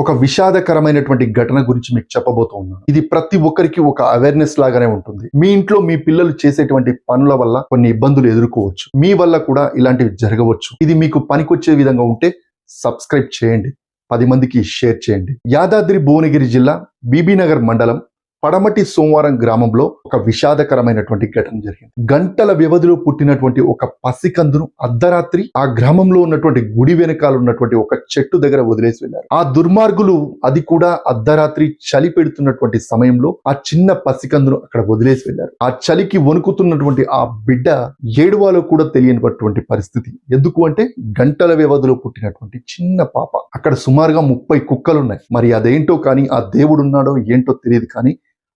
ఒక విషాదకరమైనటువంటి ఘటన గురించి మీకు చెప్పబోతూ ఉన్నాను. ఇది ప్రతి ఒక్కరికి ఒక అవేర్నెస్ లాగానే ఉంటుంది. మీ ఇంట్లో మీ పిల్లలు చేసేటువంటి పనుల వల్ల కొన్ని ఇబ్బందులు ఎదుర్కోవచ్చు. మీ వల్ల కూడా ఇలాంటివి జరగవచ్చు. ఇది మీకు పనికొచ్చే విధంగా ఉంటే సబ్స్క్రైబ్ చేయండి. పది మందికి షేర్ చేయండి. యాదాద్రి భువనగిరి జిల్లా బీబీనగర్ మండలం పడమటి సోమవారం గ్రామంలో ఒక విషాదకరమైనటువంటి ఘటన జరిగింది. గంటల వ్యవధిలో పుట్టినటువంటి ఒక పసికందును అర్ధరాత్రి ఆ గ్రామంలో ఉన్నటువంటి గుడి వెనకాల ఉన్నటువంటి ఒక చెట్టు దగ్గర వదిలేసి వెళ్ళారు. ఆ దుర్మార్గులు అది కూడా అర్ధరాత్రి చలి పెడుతున్నటువంటి సమయంలో ఆ చిన్న పసికందును అక్కడ వదిలేసి వెళ్ళారు. ఆ చలికి వణుకుతున్నటువంటి ఆ బిడ్డ ఏడువాలో కూడా తెలియనటువంటి పరిస్థితి. ఎందుకు అంటే గంటల వ్యవధిలో పుట్టినటువంటి చిన్న పాప. అక్కడ సుమారుగా ముప్పై కుక్కలు ఉన్నాయి మరి అదేంటో కానీ ఆ దేవుడు ఉన్నాడో ఏంటో తెలియదు కానీ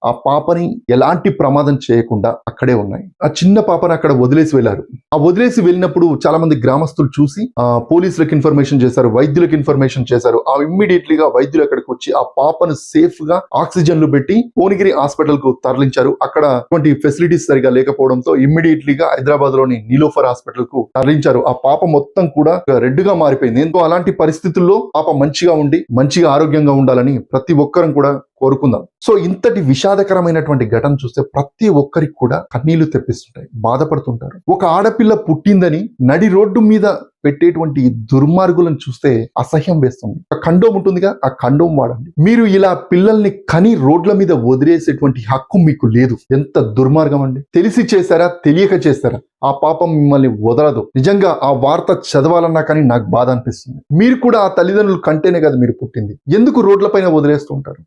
ఆ పాపని ఎలాంటి ప్రమాదం చేయకుండా అక్కడే ఉన్నాయి. ఆ చిన్న పాపని అక్కడ వదిలేసి వెళ్ళారు. ఆ వదిలేసి వెళ్ళినప్పుడు చాలా మంది గ్రామస్తులు చూసి ఆ పోలీసులకు ఇన్ఫర్మేషన్ చేశారు వైద్యులకు ఇన్ఫర్మేషన్ చేశారు. ఆ ఇమ్మీడియట్లీగా వైద్యులు అక్కడికి వచ్చి ఆ పాపను సేఫ్గా ఆక్సిజన్లు పెట్టి భువనగిరి హాస్పిటల్కు తరలించారు. అక్కడ అటువంటి ఫెసిలిటీస్ సరిగా లేకపోవడంతో ఇమ్మీడియట్లీగా హైదరాబాద్లోని నీలోఫర్ హాస్పిటల్కు తరలించారు. ఆ పాప మొత్తం కూడా రెడ్గా మారిపోయింది. ఎంతో అలాంటి పరిస్థితుల్లో పాప మంచిగా ఉండి మంచిగా ఆరోగ్యంగా ఉండాలని ప్రతి ఒక్కరం కూడా కోరుకుందాం. సో ఇంతటి విషాదకరమైనటువంటి ఘటన చూస్తే ప్రతి ఒక్కరికి కూడా కన్నీళ్ళు తెప్పిస్తుంటాయి బాధపడుతుంటారు. ఒక ఆడపిల్ల పుట్టిందని నడి రోడ్డు మీద పెట్టేటువంటి దుర్మార్గులను చూస్తే అసహ్యం వేస్తుంది. ఒక కండోమ్ ఉంటుందిగా ఆ కండోమ్ వాడండి. మీరు ఇలా పిల్లల్ని కని రోడ్ల మీద వదిలేసేటువంటి హక్కు మీకు లేదు. ఎంత దుర్మార్గం అండి. తెలిసి చేశారా తెలియక చేశారా ఆ పాపం మిమ్మల్ని వదలదు. నిజంగా ఆ వార్త చదవాలన్నా కానీ నాకు బాధ అనిపిస్తుంది. మీరు కూడా ఆ తల్లిదండ్రులు కంటేనే కదా మీరు పుట్టింది. ఎందుకు రోడ్లపైన వదిలేస్తూ ఉంటారు?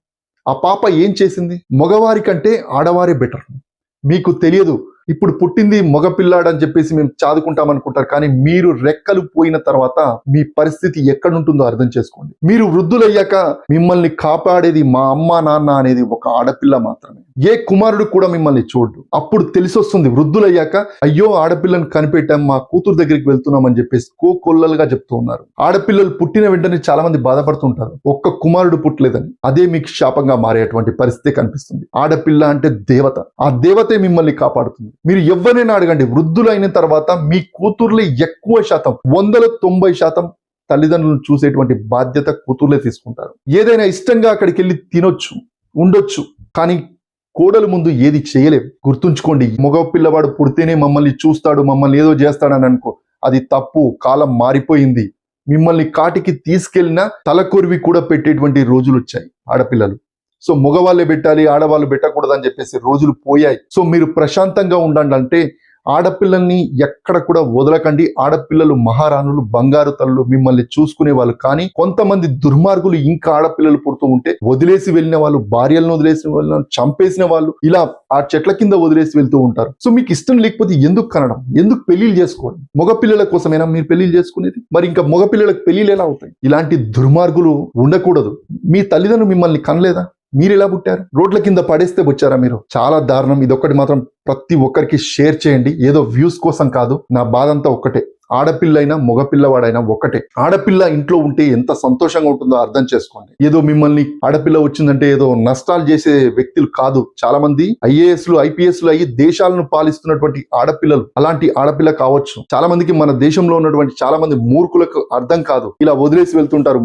ఆ పాప ఏం చేసింది? మగవారి కంటే ఆడవారే బెటర్ మీకు తెలియదు ఇప్పుడు పుట్టింది మగపిల్లాడని చెప్పేసి మేము చాదుకుంటాం అనుకుంటారు కానీ మీరు రెక్కలు పోయిన తర్వాత మీ పరిస్థితి ఎక్కడుంటుందో అర్థం చేసుకోండి. మీరు వృద్ధులయ్యాక మిమ్మల్ని కాపాడేది మా అమ్మ నాన్న అనేది ఒక ఆడపిల్ల మాత్రమే. ఏ కుమారుడు కూడా మిమ్మల్ని చూడు అప్పుడు తెలిసొస్తుంది. వృద్ధులయ్యాక అయ్యో ఆడపిల్లను కనిపెట్టాం మా కూతురు దగ్గరికి వెళ్తున్నాం అని చెప్పేసి కోకొల్లలుగా చెప్తూ ఉన్నారు. ఆడపిల్లలు పుట్టిన వెంటనే చాలా మంది బాధపడుతుంటారు. ఒక్క కుమారుడు పుట్టలేదని. అదే మీకు శాపంగా మారేటువంటి పరిస్థితి కనిపిస్తుంది. ఆడపిల్ల అంటే దేవత. ఆ దేవతే మిమ్మల్ని కాపాడుతుంది. మీరు ఎవరైనా అడగండి. వృద్ధులైన తర్వాత మీ కూతుర్లే ఎక్కువ శాతం వందల తొంభై శాతం తల్లిదండ్రులను చూసేటువంటి బాధ్యత కూతుర్లే తీసుకుంటారు. ఏదైనా ఇష్టంగా అక్కడికి వెళ్ళి తినొచ్చు ఉండొచ్చు. కానీ కోడల ముందు ఏది చేయలేవు గుర్తుంచుకోండి మగ పిల్లవాడు పుడితేనే మమ్మల్ని చూస్తాడు మమ్మల్ని ఏదో చేస్తాడని అనుకో. అది తప్పు కాలం మారిపోయింది. మిమ్మల్ని కాటికి తీసుకెళ్ళిన తలకొరివి కూడా పెట్టేటువంటి రోజులు వచ్చాయి ఆడపిల్లలు. సో మగవాళ్ళే పెట్టాలి ఆడవాళ్ళు పెట్టకూడదని చెప్పేసి రోజులు పోయాయి. సో మీరు ప్రశాంతంగా ఉండండి అంటే ఆడపిల్లల్ని ఎక్కడ కూడా వదలకండి. ఆడపిల్లలు మహారాణులు బంగారు తల్లు మిమ్మల్ని చూసుకునే వాళ్ళు కానీ కొంతమంది దుర్మార్గులు ఇంకా ఆడపిల్లలు పుడుతూ ఉంటే వదిలేసి వెళ్ళిన వాళ్ళు భార్యలను వదిలేసిన వాళ్ళు చంపేసిన వాళ్ళు ఇలా ఆ చెట్ల కింద వదిలేసి వెళ్తూ ఉంటారు. సో మీకు ఇష్టం లేకపోతే ఎందుకు కనడం? ఎందుకు పెళ్ళిళ్ళు చేసుకోవడం? మగ పిల్లల కోసమేనా మీరు పెళ్ళిళ్ళు చేసుకునేది? మరి ఇంకా మగ పిల్లలకు ఎలా అవుతాయి? ఇలాంటి దుర్మార్గులు ఉండకూడదు. మీ తల్లిదండ్రులు మిమ్మల్ని కనలేదా? మీరు ఎలా పుట్టారు? రోడ్ల కింద పడేస్తే వచ్చారా మీరు? చాలా దారుణం. ఇదొక్కటి మాత్రం ప్రతి ఒక్కరికి షేర్ చేయండి. ఏదో వ్యూస్ కోసం కాదు నా బాధ అంతా ఒక్కటే. ఆడపిల్లైనా మగపిల్లవాడైనా ఒకటే ఆడపిల్ల ఇంట్లో ఉంటే ఎంత సంతోషంగా ఉంటుందో అర్థం చేసుకోండి. ఏదో మిమ్మల్ని ఆడపిల్ల వచ్చిందంటే ఏదో నష్టాలు చేసే వ్యక్తులు కాదు. చాలా మంది ఐఏఎస్లు ఐపీఎస్లు అయ్యి దేశాలను పాలిస్తున్నటువంటి ఆడపిల్లలు. అలాంటి ఆడపిల్ల కావచ్చు. చాలా మందికి మన దేశంలో ఉన్నటువంటి చాలా మంది మూర్ఖులకు అర్థం కాదు. ఇలా వదిలేసి వెళ్తుంటారు.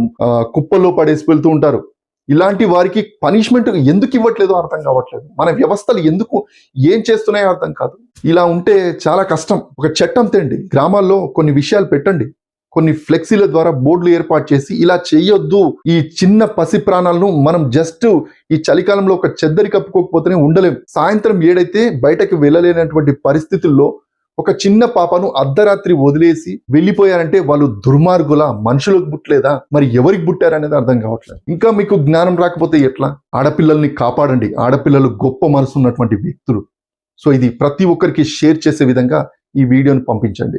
కుప్పల్లో పడేసి వెళ్తూ ఉంటారు. ఇలాంటి వారికి పనిష్మెంట్ ఎందుకు ఇవ్వట్లేదో అర్థం కావట్లేదు. మన వ్యవస్థలు ఎందుకు ఏం చేస్తున్నాయో అర్థం కాదు. ఇలా ఉంటే చాలా కష్టం. ఒక చట్టం తేండి. గ్రామాల్లో కొన్ని విషయాలు పెట్టండి. కొన్ని ఫ్లెక్సీల ద్వారా బోర్డులు ఏర్పాటు చేసి ఇలా చేయొద్దు. ఈ చిన్న పసి ప్రాణాలను మనం జస్ట్ ఈ చలికాలంలో ఒక చెద్దరి కప్పుకోకపోతేనే ఉండలేం. సాయంత్రం ఏడైతే బయటకు వెళ్ళలేనటువంటి పరిస్థితుల్లో ఒక చిన్న పాపను అర్ధరాత్రి వదిలేసి వెళ్ళిపోయారంటే వాళ్ళు దుర్మార్గుల? మనుషులకు పుట్టలేదా? మరి ఎవరికి పుట్టారనేది అర్థం కావట్లేదు. ఇంకా మీకు జ్ఞానం రాకపోతే ఎట్లా? ఆడపిల్లల్ని కాపాడండి. ఆడపిల్లలు గొప్ప మనసు ఉన్నటువంటి వ్యక్తులు. సో ఇది ప్రతి ఒక్కరికి షేర్ చేసే విధంగా ఈ వీడియోని పంపించండి.